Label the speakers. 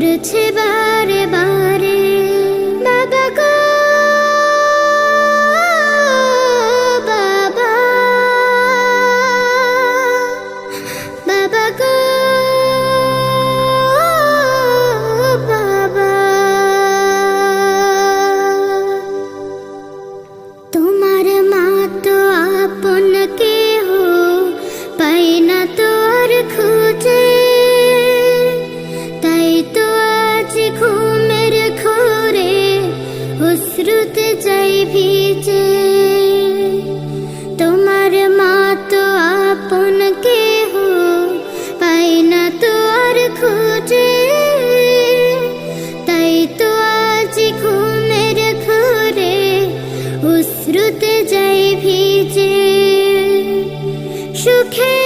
Speaker 1: পড়ছে আজ ঘুমের ঘোরে, অশ্রুতে যাই ভিজে। তোমার মা তো আপন কেহ পাই না তোর খুঁজে। তাই তো আজ ঘুমের ঘোরে, অশ্রুতে যাই ভিজে। সুখে